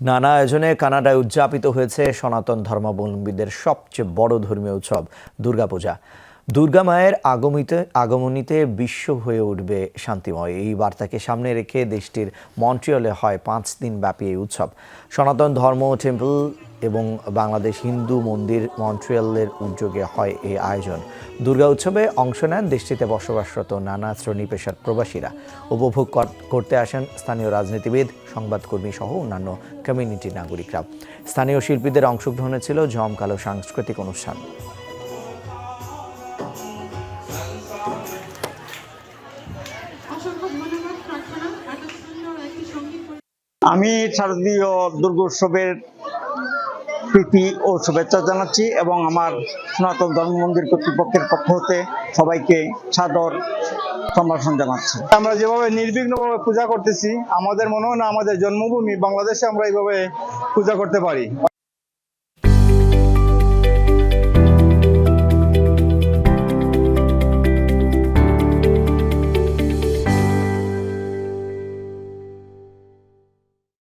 নানা আয়োজনে কানাডায় উদযাপিত হয়েছে সনাতন ধর্মাবলম্বীদের সবচেয়ে বড় ধর্মীয় উৎসব, দুর্গাপূজা। দুর্গা মায়ের আগমিতে, আগমনীতে বিশ্ব হয়ে উঠবে শান্তিময়। এই বার্তাকে সামনে রেখে দেশটির মন্ট্রিয়লে হয় পাঁচ দিন ব্যাপী এই উৎসব। সনাতন ধর্ম টেম্পল এবং বাংলাদেশ হিন্দু মন্দির মন্ট্রিয়ালের উদ্যোগে হয় এই আয়োজন। দুর্গা উৎসবে অংশ নেন দেশটিতে বসবাসরত নানা শ্রেণি পেশার প্রবাসীরা। উপভোগ কর- করতে আসেন স্থানীয় রাজনীতিবিদ সংবাদকর্মী সহ অন্যান্য কমিউনিটি নাগরিকরা। স্থানীয় শিল্পীদের অংশগ্রহণে ছিল জমকালো সাংস্কৃতিক অনুষ্ঠান। আমি শারদীয় দুর্গোৎসবের প্রীতি ও শুভেচ্ছা জানাচ্ছি এবং আমার সনাতন ধর্ম মন্দির কর্তৃপক্ষের পক্ষ হতে সবাইকে সাদর সম্ভাষণ জানাচ্ছি। আমরা যেভাবে নির্বিঘ্নভাবে পূজা করতেছি, আমাদের মনে হয় না আমাদের জন্মভূমি, বাংলাদেশে আমরা এইভাবে পূজা করতে পারি।